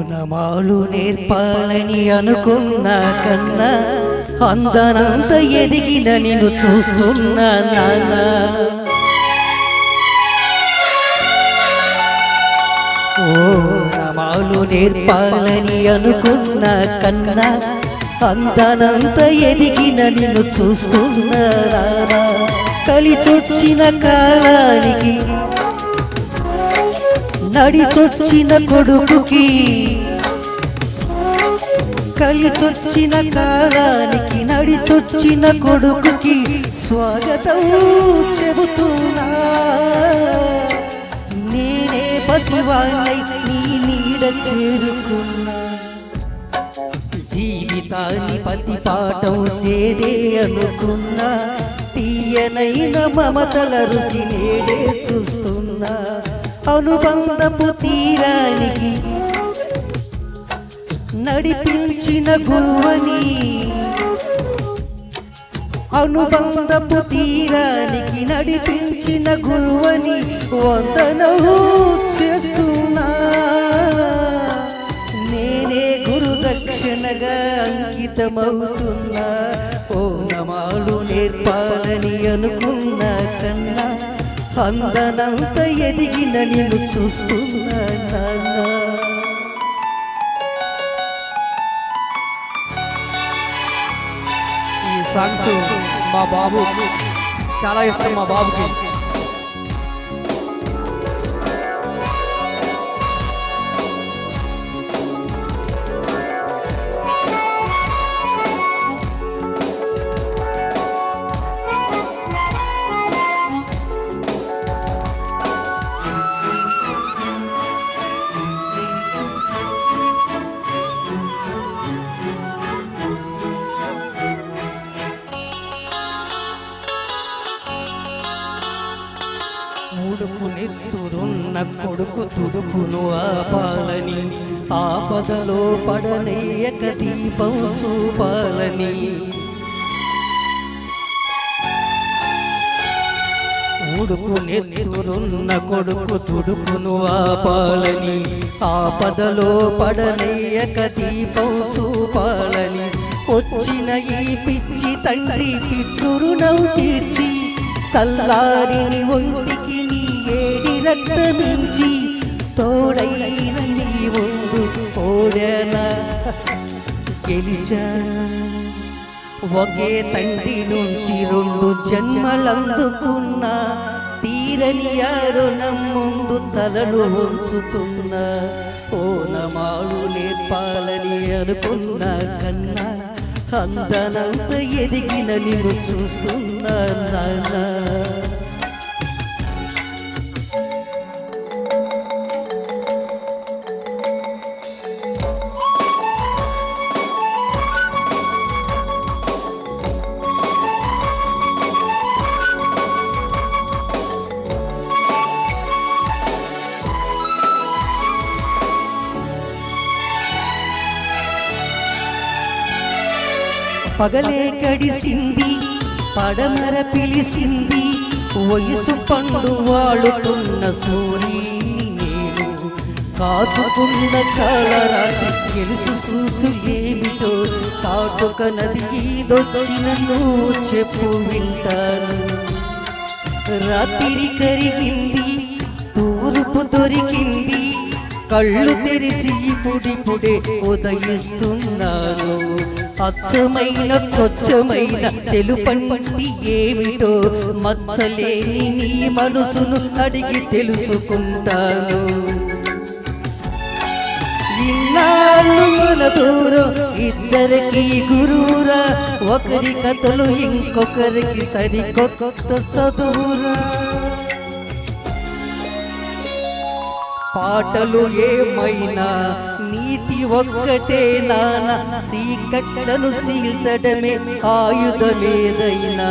ఓనమాలు నేర్పాలని అనుకున్న కన్నా అందనంత ఎదిగిన నిన్ను చూస్తున్నా నాన్న. ఓనమాలు నేర్పాలని అనుకున్న కన్నా అందనంత ఎదిగిన నిన్ను చూస్తున్నా కలిచొచ్చిన కాలానికి నడిచొచ్చిన కొడుకుకి కలిచొచ్చిన కాలానికి నడిచొచ్చిన కొడుకుకి స్వాగతం చెబుతున్నా. నేనే పసివాణ్ణై నీ నీడ చేరుకున్నా. జీవితాన్ని పతి పాఠం చేదే అనుకున్నా. తీయనైన మమతల రుచి నేడే చూస్తున్నా. అనుబంధపు తీరానికి నడిపించిన గురువని. అనుబంధపు తీరానికి నడిపించిన గురువని వందనము చేస్తున్నా. నేనే గురు దక్షిణగా అంకితమవుతున్నా. ఓ నమాలు నేర్పాలని అనుకున్నా కన్నా. అందనంత ఎదిగిన నిన్ను చూస్తున్నా ఈ సాంగ్స్ మా బాబు చాలా ఇష్టం మా బాబుకి. ముడుకు నెత్తురున్న కొడుకు తుడుకును ఆపాలని ఆపదలో పడనేయక దీపం చూపాలని. ఉడుకు నెత్తురున్న కొడుకు తుడుకును ఆపాలని ఆపదలో పడనేయక దీపం చూపాలని. వచ్చిన ఈ పిచ్చి తండ్రి పితృరుణం తీర్చి సల్లారిని ఒంటికి ఏడి రక్తమించి తోడైన నీ ముందు ఓడనా గెలిచానా ఒకే తండ్రి నుంచి రెండు జన్మలందుకున్నా తీరని అరుణం ముందు తలలు ఉంచుతున్నా ఓనమాడు నేర్పాలని అనుకున్న కన్నా అందనంత ఎదిగిన నిన్ను చూస్తున్నా నాన్న. పగలే గడిసింది పడమర పిలిసింది వయసు పండు వాడుతున్న సూర్యుని నేను కాసుకున్న కాలరాత్రి తెలుసు చూసు ఏమిటో కాటుక నది ఈదొచ్చిన నువ్వు చెప్పు వింటాను. రాత్రి కరిగింది తూర్పు దొరికింది కళ్ళు తెరిచి ఇప్పుడిప్పుడే ఉదయిస్తున్నాను. అచ్చమైన స్వచ్ఛమైన తెలుపండి ఏమిటో మచ్చలేని నీ మనసును అడిగి తెలుసుకుంటాను. ఇన్నాళ్ళు మన దూరం ఇద్దరికి గురువురా ఒకరి కథలు ఇంకొకరికి సరికొత్త చదువురా. పాటలు ఏమైనా నీతి ఒక్కటే నాన సీకట్లను సీల్చడమే ఆయుధమేదైనా.